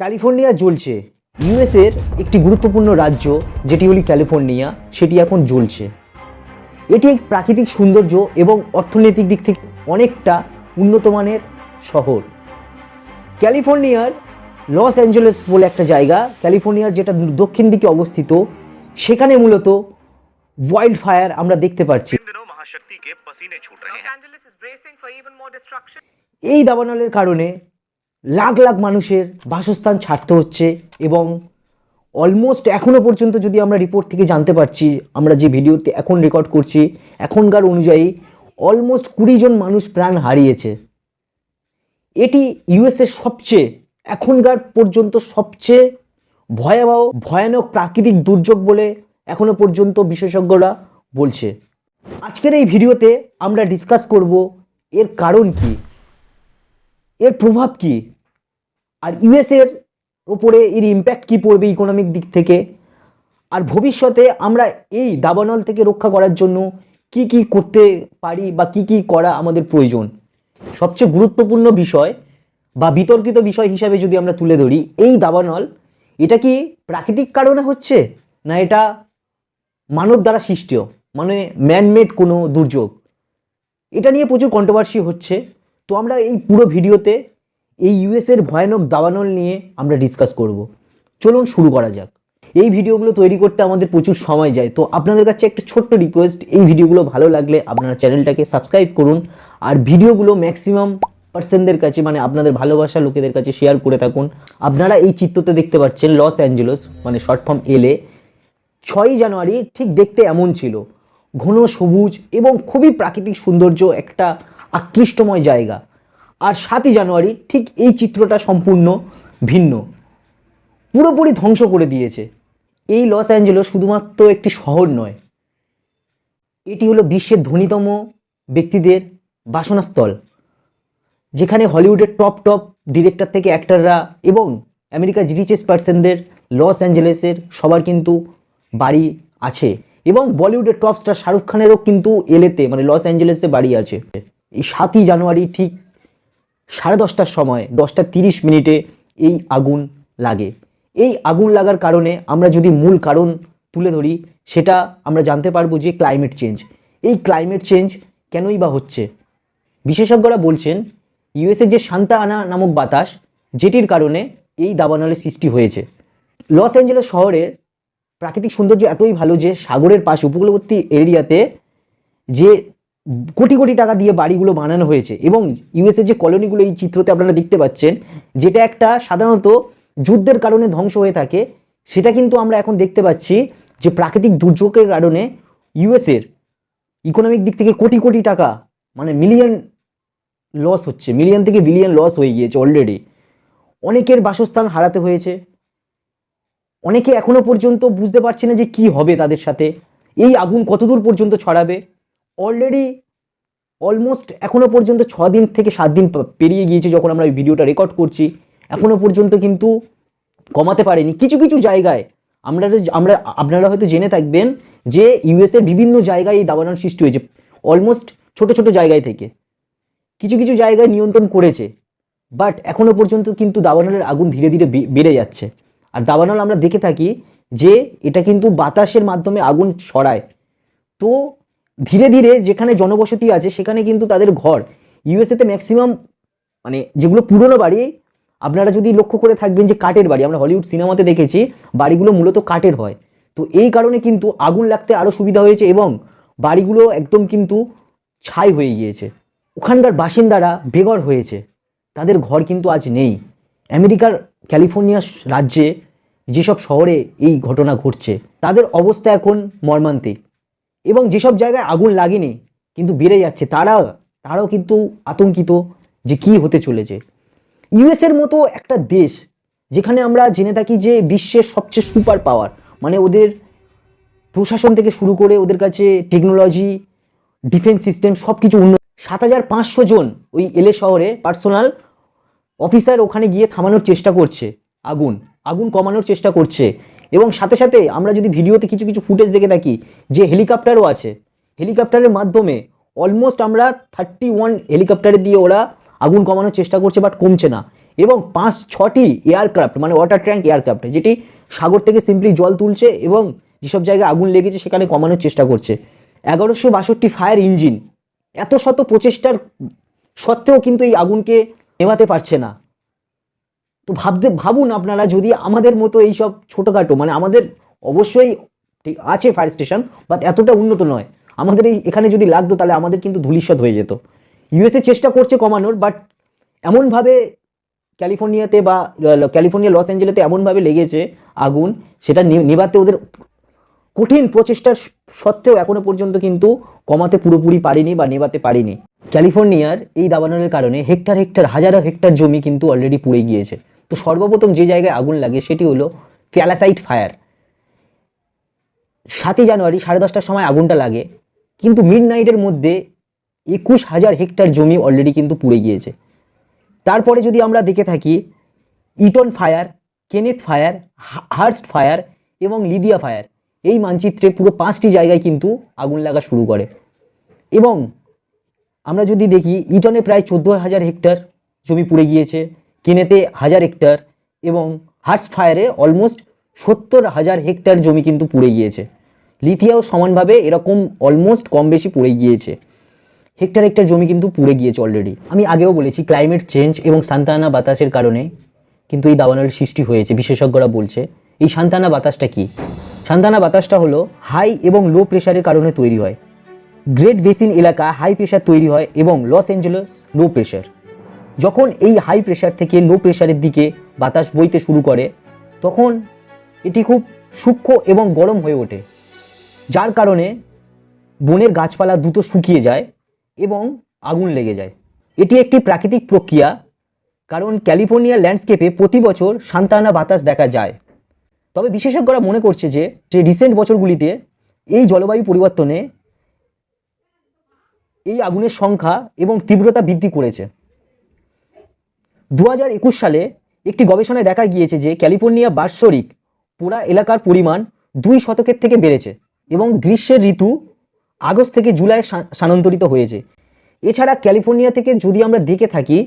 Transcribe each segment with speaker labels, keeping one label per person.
Speaker 1: California জ্বলছে। ইউএসের একটি গুরুত্বপূর্ণ রাজ্য যেটি হলি ক্যালিফোর্নিয়া সেটি এখন জ্বলছে। এটি এক প্রাকৃতিক সৌন্দর্য এবং অর্থনৈতিক দিক থেকে অনেকটা উন্নতমানের শহর। ক্যালিফোর্নিয়ার লস অ্যাঞ্জেলেস বলে একটা জায়গা ক্যালিফোর্নিয়ার যেটা দক্ষিণ দিকে অবস্থিত সেখানে মূলত ওয়াইল্ড ফায়ার আমরা দেখতে পাচ্ছি। এই দাবানলের কারণে লাখ লাখ মানুষের বাসস্থান ছাড়তে হচ্ছে এবং অলমোস্ট এখনও পর্যন্ত যদি আমরা রিপোর্ট থেকে জানতে পারছি, আমরা যে ভিডিওতে এখন রেকর্ড করছি, এখনকার অনুযায়ী অলমোস্ট কুড়ি জন মানুষ প্রাণ হারিয়েছে। এটি ইউএসএর সবচেয়ে, এখনকার পর্যন্ত সবচেয়ে ভয়াবহ, ভয়ানক প্রাকৃতিক দুর্যোগ বলে এখনও পর্যন্ত বিশেষজ্ঞরা বলছে। আজকের এই ভিডিওতে আমরা ডিসকাস করব এর কারণ কি, এর প্রভাব কি আর ইউএসের ওপরে এর ইম্প্যাক্ট কি পড়বে ইকোনমিক দিক থেকে? আর ভবিষ্যতে আমরা এই দাবানল থেকে রক্ষা করার জন্য কি কি করতে পারি বা কি কি করা আমাদের প্রয়োজন? সবচেয়ে গুরুত্বপূর্ণ বিষয় বা বিতর্কিত বিষয় হিসাবে যদি আমরা তুলে ধরি, এই দাবানল এটা কি প্রাকৃতিক কারণে হচ্ছে? না এটা মানব দ্বারা সৃষ্ট মানে ম্যানমেড কোনো দুর্যোগ? এটা নিয়ে প্রচুর কন্ট্রোভার্সি হচ্ছে। তো আমরা এই পুরো ভিডিওতে এই ইউএসের ভয়ানক দাবানল নিয়ে আমরা ডিসকাস করব। চলুন শুরু করা যাক। এই ভিডিওগুলো তৈরি করতে আমাদের প্রচুর সময় যায়, তো আপনাদের কাছে একটা ছোট্ট রিকোয়েস্ট এই ভিডিওগুলো ভালো লাগলে আপনারা চ্যানেলটাকে সাবস্ক্রাইব করুন আর ভিডিওগুলো ম্যাক্সিমাম পার্সনদের কাছে মানে আপনাদের ভালোবাসা লোকেদের কাছে শেয়ার করে থাকুন। আপনারা এই চিত্রতে দেখতে পাচ্ছেন লস অ্যাঞ্জেলস মানে শর্ট ফর্ম এলে ছয়ই জানুয়ারি ঠিক দেখতে এমন ছিল। ঘন সবুজ এবং খুবই প্রাকৃতিক সৌন্দর্য, একটা আকৃষ্টময় জায়গা। আর সাতই জানুয়ারি ঠিক এই চিত্রটা সম্পূর্ণ ভিন্ন। পুরোপুরি ধ্বংস করে দিয়েছে। এই লস অ্যাঞ্জেলস শুধুমাত্র একটি শহর নয়, এটি হলো বিশ্বের ধনীতম ব্যক্তিদের বাসনাস্থল, যেখানে হলিউডের টপ টপ ডিরেক্টর থেকে অ্যাক্টাররা এবং আমেরিকার রিচেস্ট পার্সনদের লস অ্যাঞ্জেলেসের সবার কিন্তু বাড়ি আছে এবং বলিউডের টপ স্টার শাহরুখ খানেরও কিন্তু এলেতে মানে লস অ্যাঞ্জেলেসে বাড়ি আছে। এই সাতই জানুয়ারি ঠিক সাড়ে দশটার সময়, দশটা তিরিশ মিনিটে এই আগুন লাগে। এই আগুন লাগার কারণে আমরা যদি মূল কারণ তুলে ধরি, সেটা আমরা জানতে পারব যে ক্লাইমেট চেঞ্জ এই ক্লাইমেট চেঞ্জ কেনই বা হচ্ছে? বিশেষজ্ঞরা বলছেন ইউএসের যে সান্তা আনা নামক বাতাস, যেটির কারণে এই দাবানলের সৃষ্টি হয়েছে। লস অ্যাঞ্জেলেস শহরের প্রাকৃতিক সৌন্দর্য এতই ভালো যে সাগরের পাশ উপকূলবর্তী এরিয়াতে যে কোটি কোটি টাকা দিয়ে বাড়িগুলো বানানো হয়েছে এবং ইউএসের যে কলোনিগুলো এই চিত্রতে আপনারা দেখতে পাচ্ছেন, যেটা একটা সাধারণত যুদ্ধের কারণে ধ্বংস হয়ে থাকে, সেটা কিন্তু আমরা এখন দেখতে পাচ্ছি যে প্রাকৃতিক দুর্যোগের কারণে ইউএসের ইকোনমিক দিক থেকে কোটি কোটি টাকা মানে মিলিয়ন লস হচ্ছে মিলিয়ন থেকে বিলিয়ন লস হয়ে গিয়েছে অলরেডি অনেকের বাসস্থান হারাতে হয়েছে। অনেকে এখনও পর্যন্ত বুঝতে পারছে না যে কি হবে তাদের সাথে। এই আগুন কতদূর পর্যন্ত ছড়াবে? অলরেডি অলমোস্ট এখনও পর্যন্ত ছ দিন থেকে সাত দিন পেরিয়ে গিয়েছে যখন আমরা এই ভিডিওটা রেকর্ড করছি। এখনও পর্যন্ত কিন্তু কমাতে পারেনি। কিছু কিছু জায়গায় আমরা আমরা আপনারা হয়তো জেনে থাকবেন যে ইউএসের বিভিন্ন জায়গায় এই দাবানল সৃষ্টি হয়েছে। অলমোস্ট ছোট ছোট জায়গায় থেকে। কিছু কিছু জায়গায় নিয়ন্ত্রণ করেছে। বাট এখনও পর্যন্ত কিন্তু দাবানলের আগুন ধীরে ধীরে বেড়ে যাচ্ছে। আর দাবানল আমরা দেখে থাকি যে এটা কিন্তু বাতাসের মাধ্যমে আগুন ছড়ায়। তো ধীরে ধীরে যেখানে জনবসতি আছে, সেখানে কিন্তু তাদের ঘর। ইউএসএতে ম্যাক্সিমাম মানে যেগুলো পুরনো বাড়ি, আপনারা যদি লক্ষ্য করে থাকবেন যে কাঠের বাড়ি, আমরা হলিউড সিনেমাতে দেখেছি, বাড়িগুলো মূলত কাঠের হয়। তো এই কারণে কিন্তু আগুন লাগতে আরও সুবিধা হয়েছে এবং বাড়িগুলো একদম কিন্তু ছাই হয়ে গিয়েছে। ওখানকার বাসিন্দারা বেঘর হয়েছে। তাদের ঘর কিন্তু আজ নেই। আমেরিকার ক্যালিফোর্নিয়া রাজ্যে যেসব শহরে এই ঘটনা ঘটছে, তাদের অবস্থা এখন মর্মান্তিক। এবং যেসব জায়গায় আগুন লাগেনি, কিন্তু বেড়ে যাচ্ছে তারা তারাও কিন্তু আতঙ্কিত যে কি হতে চলেছে। ইউএসের মতো একটা দেশ যেখানে আমরা জেনে থাকি যে বিশ্বের সবচেয়ে সুপার পাওয়ার মানে ওদের প্রশাসন থেকে শুরু করে ওদের কাছে টেকনোলজি ডিফেন্স সিস্টেম সব কিছু উন্নত। সাত হাজার পাঁচশো জন ওই এলে শহরে পার্সোনাল অফিসার ওখানে গিয়ে থামানোর চেষ্টা করছে আগুন আগুন কমানোর চেষ্টা করছে। এবং সাথে সাথে আমরা যদি ভিডিওতে কিছু কিছু ফুটেজ দেখে থাকি যে হেলিকপ্টারও আছে, হেলিকপ্টারের মাধ্যমে অলমোস্ট আমরা থার্টি ওয়ান হেলিকপ্টারে দিয়ে ওরা আগুন কমানোর চেষ্টা করছে বাট কমছে না। এবং পাঁচ ছটি এয়ারক্রাফট মানে ওয়াটার ট্যাঙ্ক এয়ারক্রাফট যেটি সাগর থেকে সিম্পলি জল তুলছে এবং যেসব জায়গায় আগুন লেগেছে সেখানে কমানোর চেষ্টা করছে। এগারোশো বাষট্টি ফায়ার ইঞ্জিন এত শত প্রচেষ্টার সত্ত্বেও কিন্তু এই আগুনকে নেভাতে পারছে না। তো ভাবতে, ভাবুন আপনারা যদি আমাদের মতো এইসব ছোটোখাটো মানে আমাদের অবশ্যই ঠিক আছে ফায়ার স্টেশন বাট এতটা উন্নত নয়। আমাদের এই, এখানে যদি লাগতো তাহলে আমাদের কিন্তু ধূলিসাৎ হয়ে যেত। ইউএসএ চেষ্টা করছে কমানোর বাট এমনভাবে ক্যালিফোর্নিয়াতে বা ক্যালিফোর্নিয়া, লস অ্যাঞ্জেলেতে এমনভাবে লেগেছে আগুন, সেটা নে- নেভাতে ওদের কঠিন প্রচেষ্টার সত্ত্বেও এখনও পর্যন্ত কিন্তু কমাতে পুরোপুরি পারেনি বা নেভাতে পারেনি। ক্যালিফোর্নিয়ার এই দাবানলের কারণে হেক্টর হেক্টর, হাজারো হেক্টর জমি কিন্তু অলরেডি পুড়ে গিয়েছে। তো সর্বপ্রথম যে জায়গায় আগুন লাগে সেটি হলো ক্যালাসাইট ফায়ার। সাতই জানুয়ারি সাড়ে দশটার সময় আগুনটা লাগে, কিন্তু মিড নাইটের মধ্যে একুশ হাজার হেক্টর জমি অলরেডি কিন্তু পুড়ে গিয়েছে। তারপরে যদি আমরা দেখে থাকি, Eaton fire, Kenneth fire Hurst fire এবং লিদিয়া ফায়ার, এই মানচিত্রে পুরো পাঁচটি জায়গায় কিন্তু আগুন লাগা শুরু করে। এবং আমরা যদি দেখি, ইটনে প্রায় চোদ্দ হাজার হেক্টর জমি পুড়ে গিয়েছে, কেনেতে হাজার হেক্টর এবং হার্স্ট ফায়ারে অলমোস্ট সত্তর হাজার হেক্টর জমি কিন্তু পুড়ে গিয়েছে। লিথিয়াও সমানভাবে এরকম অলমোস্ট কম বেশি পুড়ে গিয়েছে। হেক্টর হেক্টর জমি কিন্তু পুড়ে গিয়েছে অলরেডি আমি আগেও বলেছি ক্লাইমেট চেঞ্জ এবং সান্তানা বাতাসের কারণে কিন্তু এই দাবানলের সৃষ্টি হয়েছে, বিশেষজ্ঞরা বলছে। এই সান্তানা বাতাসটা কি? সান্তানা বাতাসটা হলো হাই এবং লো প্রেশারের কারণে তৈরি হয়। গ্রেট বেসিন এলাকা হাই প্রেশার তৈরি হয় এবং লস অ্যাঞ্জেলস লো প্রেশার যখন এই হাই প্রেশার থেকে লো প্রেশারের দিকে বাতাস বইতে শুরু করে, তখন এটি খুব সূক্ষ্ম এবং গরম হয়ে ওঠে, যার কারণে বনের গাছপালা দ্রুত শুকিয়ে যায় এবং আগুন লেগে যায়। এটি একটি প্রাকৃতিক প্রক্রিয়া, কারণ ক্যালিফোর্নিয়ার ল্যান্ডস্কেপে প্রতি বছর সান্তানা বাতাস দেখা যায়। তবে বিশেষজ্ঞরা মনে করছে যে রিসেন্ট বছরগুলিতে এই জলবায়ু পরিবর্তনে এই আগুনের সংখ্যা এবং তীব্রতা বৃদ্ধি করেছে। দু একুশ সালে একটি গবেষণায় দেখা গিয়েছে যে ক্যালিফোর্নিয়া বাৎসরিক পোড়া এলাকার পরিমাণ দুই শতকের থেকে বেড়েছে এবং গ্রীষ্মের ঋতু আগস্ট থেকে জুলাই স্থানান্তরিত হয়েছে। এছাড়া ক্যালিফোর্নিয়া থেকে যদি আমরা দেখে থাকি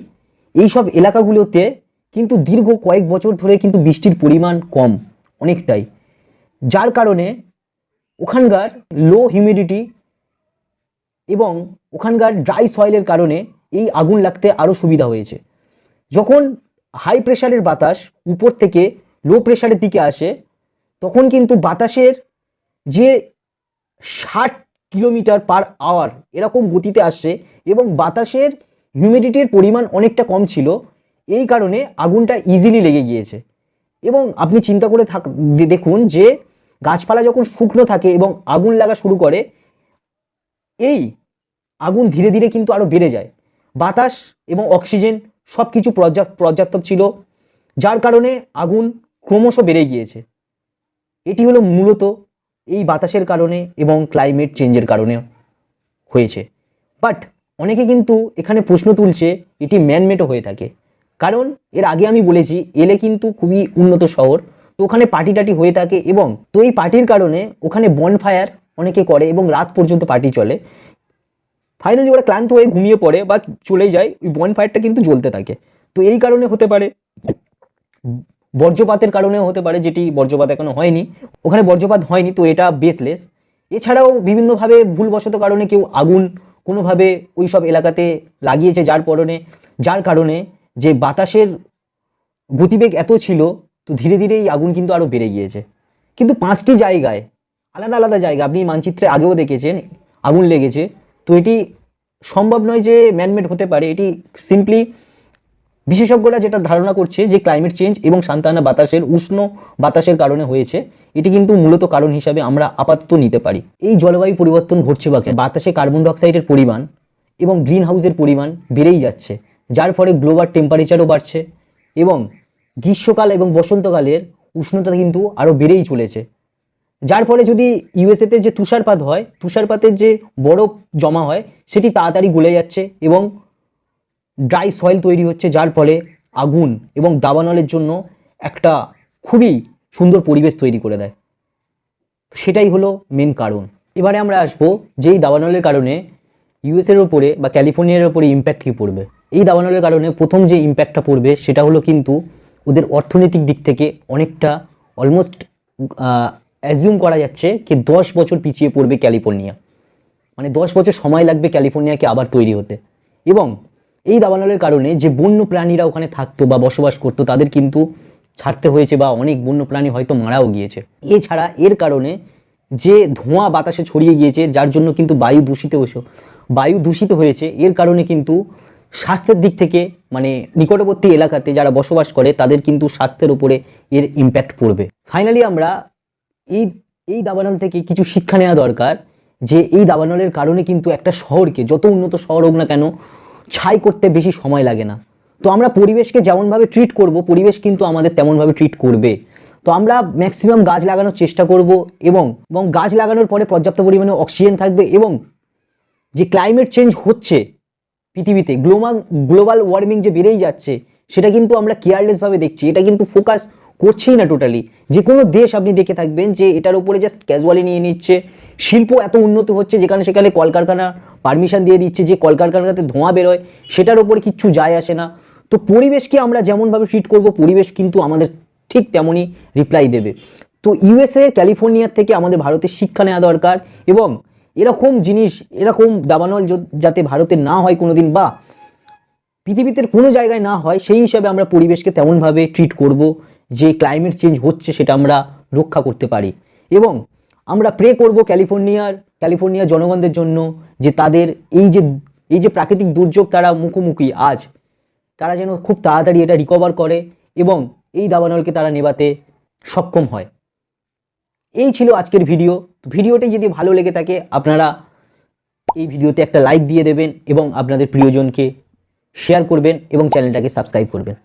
Speaker 1: এই সব এলাকাগুলোতে কিন্তু দীর্ঘ কয়েক বছর ধরে কিন্তু বৃষ্টির পরিমাণ কম, অনেকটাই। যার কারণে ওখানকার লো হিউমিডিটি এবং ওখানকার ড্রাই সয়েলের কারণে এই আগুন লাগতে আরও সুবিধা হয়েছে। যখন হাই প্রেশারের বাতাস উপর থেকে লো প্রেশারের দিকে আসে, তখন কিন্তু বাতাসের যে ষাট কিলোমিটার পার আওয়ার এরকম গতিতে আসছে এবং বাতাসের হিউমিডিটির পরিমাণ অনেকটা কম ছিল, এই কারণে আগুনটা ইজিলি লেগে গিয়েছে। এবং আপনি চিন্তা করে থাক, দেখুন যে গাছপালা যখন শুকনো থাকে এবং আগুন লাগা শুরু করে এই আগুন ধীরে ধীরে কিন্তু আরও বেড়ে যায়। বাতাস এবং অক্সিজেন সব কিছু পর্যাপ্ত পর্যাপ্ত ছিল, যার কারণে আগুন ক্রমশ বেড়ে গিয়েছে। এটি হলো মূলত এই বাতাসের কারণে এবং ক্লাইমেট চেঞ্জের কারণে হয়েছে। বাট অনেকে কিন্তু এখানে প্রশ্ন তুলছে, এটি ম্যানমেডও হয়ে থাকে। কারণ এর আগে আমি বলেছি, এলে কিন্তু খুবই উন্নত শহর। তো ওখানে পার্টি টাটি হয়ে থাকে এবং তো এই পার্টির কারণে ওখানে বনফায়ার অনেকে করে এবং রাত পর্যন্ত পার্টি চলে। ফাইনালি ওরা ক্লান্ত হয়ে ঘুমিয়ে পড়ে বা চলে যায়, ওই বন ফায়ারটা কিন্তু জ্বলতে থাকে। তো এই কারণে হতে পারে, বর্জ্যপাতের কারণেও হতে পারে, যেটি বর্জ্যপাত এখনও হয়নি। ওখানে বর্জ্যপাত হয়নি, তো এটা বেসলেস এছাড়াও বিভিন্নভাবে ভুলবশত কারণে কেউ আগুন কোনোভাবে ওই সব এলাকাতে লাগিয়েছে, যার পরনে, যার কারণে যে বাতাসের গতিবেগ এত ছিল, তো ধীরে ধীরে এই আগুন কিন্তু আরও বেড়ে গিয়েছে। কিন্তু পাঁচটি জায়গায় আলাদা আলাদা জায়গা। আপনি মানচিত্রে আগেও দেখেছেন, আগুন লেগেছে। তো এটি সম্ভব নয় যে ম্যানমেড হতে পারে। এটি সিম্পলি বিশেষজ্ঞরা যেটা ধারণা করছে যে ক্লাইমেট চেঞ্জ এবং সান্তানা বাতাসের, উষ্ণ বাতাসের কারণে হয়েছে। এটি কিন্তু মূলত কারণ হিসাবে আমরা আপাতত নিতে পারি। এই জলবায়ু পরিবর্তন ঘটছে বা? বাতাসে কার্বন ডাইঅক্সাইডের পরিমাণ এবং গ্রিন হাউসের পরিমাণ বেড়েই যাচ্ছে, যার ফলে গ্লোবাল টেম্পারেচারও বাড়ছে এবং গ্রীষ্মকাল এবং বসন্তকালের উষ্ণতা কিন্তু আরও বেড়েই চলেছে। যার ফলে যদি ইউএসএতে যে তুষারপাত হয়, তুষারপাতের যে বরফ জমা হয়, সেটি তাড়াতাড়ি গলে যাচ্ছে এবং ড্রাই সয়েল তৈরি হচ্ছে, যার ফলে আগুন এবং দাবানলের জন্য একটা খুবই সুন্দর পরিবেশ তৈরি করে দেয়। সেটাই হলো মেন কারণ। এবারে আমরা আসব যেই দাবানলের কারণে ইউএসের ওপরে বা ক্যালিফোর্নিয়ার ওপরে ইম্প্যাক্ট কী পড়বে। এই দাবানলের কারণে প্রথম যে ইম্প্যাক্টটা পড়বে, সেটা হলো কিন্তু ওদের অর্থনৈতিক দিক থেকে অনেকটা অলমোস্ট অ্যাজিউম করা যাচ্ছে কি দশ বছর পিছিয়ে পড়বে ক্যালিফোর্নিয়া। মানে দশ বছর সময় লাগবে ক্যালিফোর্নিয়াকে আবার তৈরি হতে। এবং এই দাবানলের কারণে যে বন্য প্রাণীরা ওখানে থাকতো বা বসবাস করতো, তাদের কিন্তু ছাড়তে হয়েছে বা অনেক বন্য প্রাণী হয়তো মারাও গিয়েছে। এছাড়া এর কারণে যে ধোঁয়া বাতাসে ছড়িয়ে গিয়েছে, যার জন্য কিন্তু বায়ু দূষিত হয়েছে। বায়ু দূষিত হয়েছে, এর কারণে কিন্তু স্বাস্থ্যের দিক থেকে মানে নিকটবর্তী এলাকাতে যারা বসবাস করে, তাদের কিন্তু স্বাস্থ্যের উপরে এর ইম্প্যাক্ট পড়বে। ফাইনালি আমরা এই এই দাবানল থেকে কিছু শিক্ষা নেওয়া দরকার যে এই দাবানলের কারণে কিন্তু একটা শহরকে যত উন্নত শহর হোক না কেন ছাই করতে বেশি সময় লাগে না। তো আমরা পরিবেশকে যেমনভাবে ট্রিট করব, পরিবেশ কিন্তু আমাদের তেমনভাবে ট্রিট করবে। তো আমরা ম্যাক্সিমাম গাছ লাগানোর চেষ্টা করব এবং এবং গাছ লাগানোর পরে পর্যাপ্ত পরিমাণে অক্সিজেন থাকবে এবং যে ক্লাইমেট চেঞ্জ হচ্ছে পৃথিবীতে গ্লোবাল গ্লোবাল ওয়ার্মিং যে বেড়েই যাচ্ছে, সেটা কিন্তু আমরা কেয়ারলেসভাবে দেখছি। এটা কিন্তু ফোকাস করছেই না টোটালি যে কোনো দেশ আপনি দেখে থাকবেন যে এটার উপরে জাস্ট ক্যাজুয়ালি নিয়ে নিচ্ছে। শিল্প এত উন্নত হচ্ছে যেখানে সেখানে কলকারখানা পারমিশন দিয়ে দিচ্ছে যে কলকারখানাতে ধোঁয়া বেরোয়, সেটার উপরে কিচ্ছু যায় আসে না। তো পরিবেশকে আমরা যেমনভাবে ট্রিট করব, পরিবেশ কিন্তু আমাদের ঠিক তেমনই রিপ্লাই দেবে। তো ইউএসএ ক্যালিফোর্নিয়ার থেকে আমাদের ভারতের শিক্ষা নেওয়া দরকার এবং এরকম জিনিস, এরকম দাবানল যাতে ভারতে না হয় কোনো দিন বা পৃথিবীতে কোনো জায়গায় না হয়, সেই হিসাবে আমরা পরিবেশকে তেমনভাবে ট্রিট করব। যে ক্লাইমেট চেঞ্জ হচ্ছে সেটা আমরা রক্ষা করতে পারি। এবং আমরা প্রে করব ক্যালিফোর্নিয়ার ক্যালিফোর্নিয়ার জনগণদের জন্য যে তাদের এই যে এই যে প্রাকৃতিক দুর্যোগ তারা মুখোমুখি আজ, তারা যেন খুব তাড়াতাড়ি এটা রিকভার করে এবং এই দাবানলকে তারা নেবাতে সক্ষম হয়। এই ছিল আজকের ভিডিও ভিডিওটি যদি ভালো লেগে থাকে, আপনারা এই ভিডিওতে একটা লাইক দিয়ে দেবেন এবং আপনাদের প্রিয়জনকে শেয়ার করবেন এবং চ্যানেলটাকে সাবস্ক্রাইব করবেন।